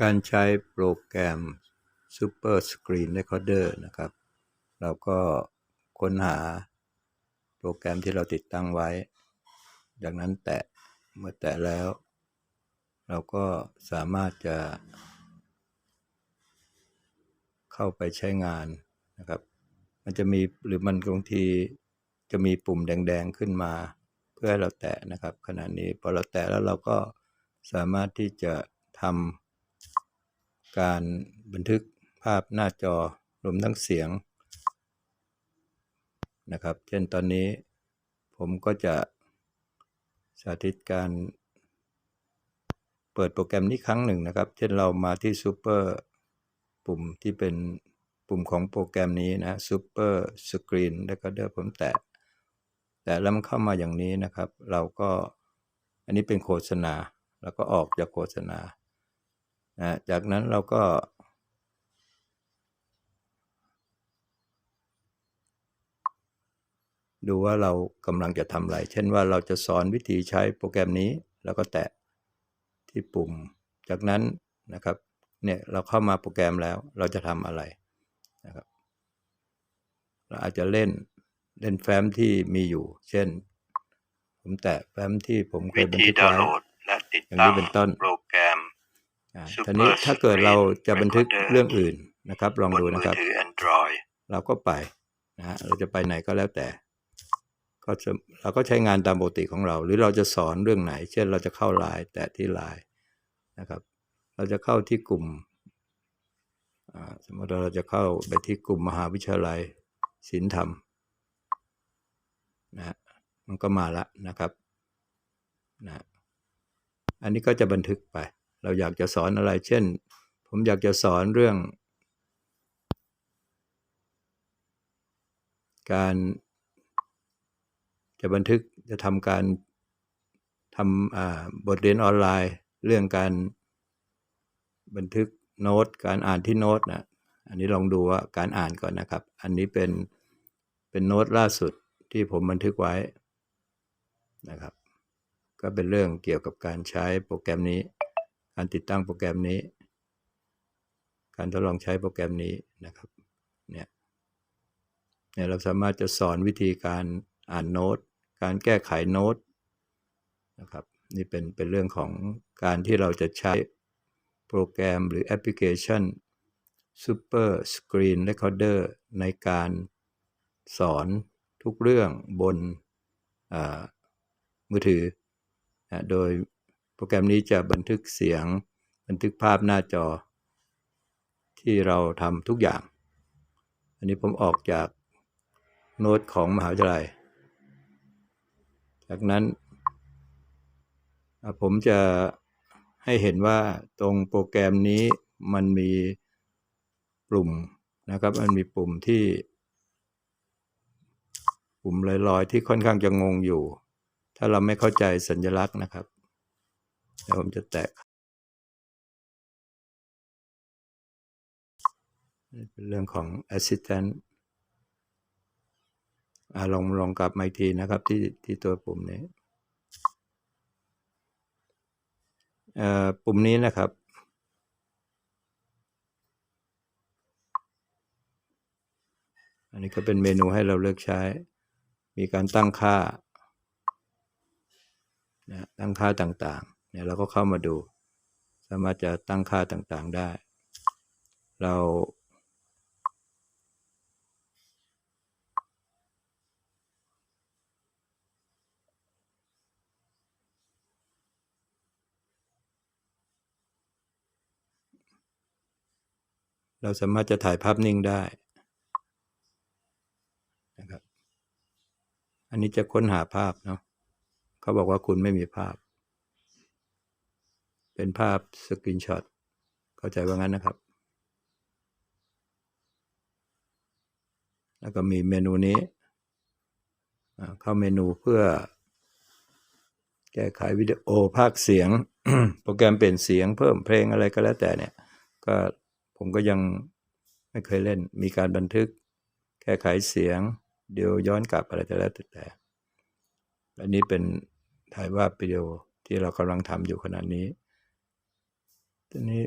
การใช้โปรแกรม Super Screen Recorder นะครับ เราก็ค้นหาโปรแกรมที่เราติดตั้งไว้จากนั้นแตะเมื่อแตะแล้ว เราก็สามารถจะ เข้าไปใช้งานนะครับ มันจะมีหรือมันบางทีจะมีปุ่มแดง ๆ ขึ้นมา เพื่อให้เราแตะนะครับ ขณะนี้พอเราแตะแล้วเราก็สามารถที่จะทำ การบันทึกภาพหน้าจอรวมทั้งเสียงนะครับ เช่นตอนนี้ผมก็จะสาธิตการเปิดโปรแกรมนี้ครั้งหนึ่งนะครับ เช่นเรามาที่ Super ปุ่มที่เป็นปุ่มของโปรแกรมนี้นะ Super Screen แล้วก็เดี๋ยวผมแตะแต่แล้วมันเข้ามาอย่างนี้นะครับ เราก็อันนี้เป็นโฆษณา แล้วก็ออกจากโฆษณา นะจากนั้นเราก็ ดูว่าเรากำลังจะทำอะไร เช่นว่าเราจะสอนวิธีใช้โปรแกรมนี้ แล้วก็แตะที่ปุ่ม จากนั้นนะครับเนี่ยเราเข้ามาโปรแกรมแล้วเราจะทำอะไรนะครับเราอาจจะเล่นเล่นแฟ้มที่มีอยู่ เช่น ผมแตะแฟ้มที่ผมเควิยบันธีทึกดาวน์ไว้โหลดและติดอย่างตั้นี้งเป็นต้นโปรแกรม อ่า Super ทีนี้ถ้าเกิดเราจะบันทึก Recorder เรื่องอื่นนะครับ ลองบนดูมืนะอครับถือ Android เราก็ไปนะฮะเราจะไปไหนก็แล้วแต่ก็จะเราก็ใช้งานตามปกติของเรา หรือเราจะสอนเรื่องไหน เช่นเราจะเข้าไลน์แตะที่ไลน์นะครับ เราจะเข้าที่กลุ่มอ่าสมมติเราจะเข้าไปที่กลุ่มมหาวิทยาลัยศิลธรรมนะฮะมันก็มาละนะครับนะอันนี้ก็จะบันทึกไป เราอยากจะสอนอะไร เช่น ผมอยากจะสอนเรื่อง การจะบันทึกจะทำการทำบทเรียนออนไลน์ เรื่องการบันทึกโน้ต การอ่านที่โน้ตนะอันนี้ลองดูว่าการอ่านก่อนนะครับ อันนี้เป็นเป็นโน้ตล่าสุดที่ผมบันทึกไว้นะครับ ก็เป็นเรื่องเกี่ยวกับการใช้โปรแกรมนี้ การติดตั้งโปรแกรมนี้ การทดลองใช้โปรแกรมนี้นะครับเนี่ยเนี่ยเราสามารถจะสอนวิธีการอ่านโน้ต การแก้ไขโน้ตนะครับนี่เป็นเป็นเรื่องของการที่เราจะใช้โปรแกรมหรือแอปพลิเคชัน Super Screen Recorder ในการสอนทุกเรื่องบนอามือถือ โดย โปรแกรมนี้จะบันทึกเสียง บันทึกภาพหน้าจอ ที่เราทำทุกอย่าง อันนี้ผมออกจากโน้ตของมหาวิทยาลัย จากนั้น ผมจะให้เห็นว่าตรงโปรแกรมนี้มันมีปุ่มนะครับ มันมีปุ่มที่ ปุ่มลอยๆที่ค่อนข้างจะงงอยู่ ถ้าเราไม่เข้าใจสัญลักษณ์นะครับ เดี๋ยวผมจะแตะเป็นเรื่องของ assistant อลองลองกลับมาอีกทีนะครับที่ที่ตัวปุ่มนี้ปุ่มนี้นะครับ อันนี้ก็เป็นเมนูให้เราเลือกใช้ มีการตั้งค่านะตั้งค่าต่าง เนี่ยเราก็เข้ามาดู สามารถจะตั้งค่าต่างๆได้ เราเราสามารถจะถ่ายภาพนิ่งได้นะครับ อันนี้จะค้นหาภาพเนาะ เขาบอกว่าคุณไม่มีภาพ เป็นภาพสกรีนช็อต เข้าใจว่างั้นนะครับ แล้วก็มีเมนูนี้ เข้าเมนูเพื่อ แก้ไขวิดีโอภาคเสียง โปรแกรมเปลี่ยนเสียงเพิ่มเพลงอะไรก็แล้วแต่เนี่ย ก็ผมก็ยังไม่เคยเล่น มีการบันทึก แก้ไขเสียง เดี๋ยวย้อนกลับอะไรก็แล้วแต่อันนี้เป็นถ่ายภาพวิดีโอที่เรากำลังทำอยู่ขณะนี้ ทีนี้